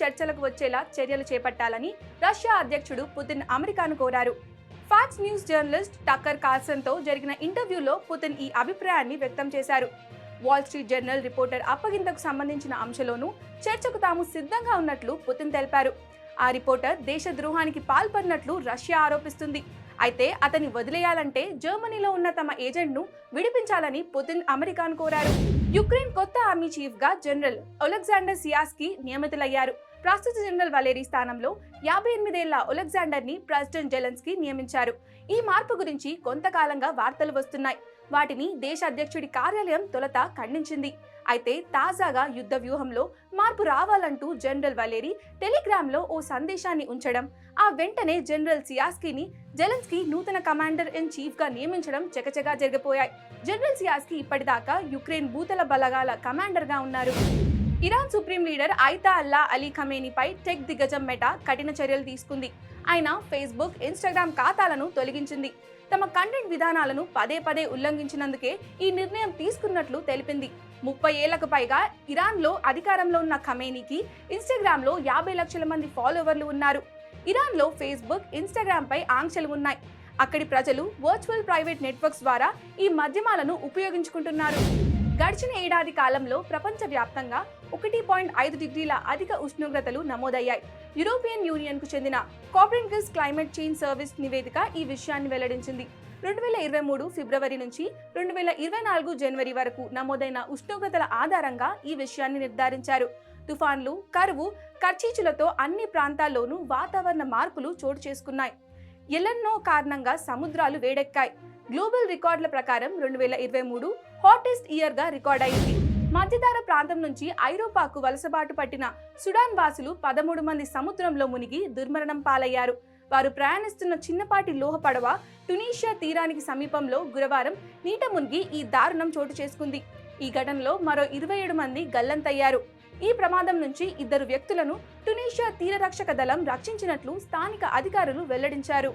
చర్చలకు వచ్చేలా చర్యలు చేపట్టాలని రష్యా అధ్యక్షుడు పుతిన్ అమెరికాను కోరారు. ఫాక్స్ న్యూస్ జర్నలిస్ట్ టక్కర్ కార్సన్తో జరిగిన ఇంటర్వ్యూలో పుతిన్ ఈ అభిప్రాయాన్ని వ్యక్తం చేశారు. వాల్ స్ట్రీట్ జర్నల్ రిపోర్టర్ అప్పగింతకు సంబంధించిన అంశంలోనూ చర్చకు తాము సిద్ధంగా ఉన్నట్లు పుతిన్ తెలిపారు. ఆ రిపోర్టర్ దేశద్రోహానికి పాల్పడినట్లు రష్యా ఆరోపిస్తుంది. అయితే అతన్ని వదిలేయాలంటే జర్మనీలో ఉన్న తమ ఏజెంట్ను విడిపించాలని పుతిన్ అమెరికాను కోరారు. యుక్రెయిన్ కొత్త ఆర్మీ చీఫ్గా జనరల్ ఒలెగ్జాండర్ సియాస్కి నియమితులయ్యారు. ప్రస్తుత జనరల్ వలేరీ స్థానంలో యాభై ఎనిమిదేళ్ళ ఒలెగ్జాండర్ని ప్రెసిడెంట్ జెలెన్స్కి నియమించారు. ఈ మార్పు గురించి కొంతకాలంగా వార్తలు వస్తున్నాయి. వాటిని దేశ అధ్యక్షుడి కార్యాలయం తొలత ఖండించింది. అయితే తాజాగా యుద్ధ వ్యూహంలో మార్పు రావాలంటూ జనరల్ వలేరీ టెలిగ్రామ్లో ఓ సందేశాన్ని ఉంచడం ఆ వెంటనే జనరల్ సియాస్కీని జెలెన్స్కీ నూతన కమాండర్ ఇన్ చీఫ్గా నియమించడం చకచగా జరిగిపోయాయి. జనరల్ సియాస్కీ ఇప్పటిదాకా యుక్రెయిన్ భూతల బలగాల కమాండర్గా ఉన్నారు. Iran supreme leader Ayatollah Ali ఖమేనీపై tech దిగ్గజం మెటా కఠిన చర్యలు తీసుకుంది. ఆయన ఫేస్బుక్ ఇన్స్టాగ్రామ్ ఖాతాలను తొలగించింది. తమ కంటెంట్ విధానాలను పదే పదే ఉల్లంఘించినందుకే ఈ నిర్ణయం తీసుకున్నట్లు తెలిపింది. ముప్పై ఏళ్ళకు పైగా ఇరాన్లో అధికారంలో ఉన్న ఖమేనీకి ఇన్స్టాగ్రామ్లో యాభై లక్షల మంది ఫాలోవర్లు ఉన్నారు. ఇరాన్లో ఫేస్బుక్ ఇన్స్టాగ్రామ్పై ఆంక్షలు ఉన్నాయి. అక్కడి ప్రజలు వర్చువల్ ప్రైవేట్ నెట్వర్క్స్ ద్వారా ఈ మాధ్యమాలను ఉపయోగించుకుంటున్నారు. గడిచిన ఏడాది కాలంలో ప్రపంచవ్యాప్తంగా ఒకటి పాయింట్ ఐదు డిగ్రీల అధిక ఉష్ణోగ్రతలు నమోదయ్యాయి. యూరోపియన్ యూనియన్కు చెందిన కాపరెంకస్ క్లైమేట్ చేంజ్ సర్వీస్ నివేదిక ఈ విషయాన్ని వెల్లడించింది. రెండు వేల ఇరవై మూడు ఫిబ్రవరి నుంచి రెండు వేల ఇరవై నాలుగు జనవరి వరకు నమోదైన ఉష్ణోగ్రతల ఆధారంగా ఈ విషయాన్ని నిర్ధారించారు. తుఫాన్లు కరువు కర్చీచులతో అన్ని ప్రాంతాల్లోనూ వాతావరణ మార్పులు చోటు చేసుకున్నాయి. ఎలన్నో కారణంగా సముద్రాలు వేడెక్కాయి. గ్లోబల్ రికార్డుల ప్రకారం రెండు వేల ఇరవై మూడు హాటెస్ట్ ఇయర్గా రికార్డ్ అయింది మధ్యధార ప్రాంతం నుంచి ఐరోపాకు వలసబాటు పట్టిన సుడాన్ వాసులు పదమూడు మంది సముద్రంలో మునిగి దుర్మరణం పాలయ్యారు. వారు ప్రయాణిస్తున్న చిన్నపాటి లోహ పడవ టునీషియా తీరానికి సమీపంలో గురువారం నీట మునిగి ఈ దారుణం చోటు చేసుకుంది. ఈ ఘటనలో మరో ఇరవై ఏడు మంది గల్లంతయ్యారు. ఈ ప్రమాదం నుంచి ఇద్దరు వ్యక్తులను టునీషియా తీరరక్షక దళం రక్షించినట్లు స్థానిక అధికారులు వెల్లడించారు.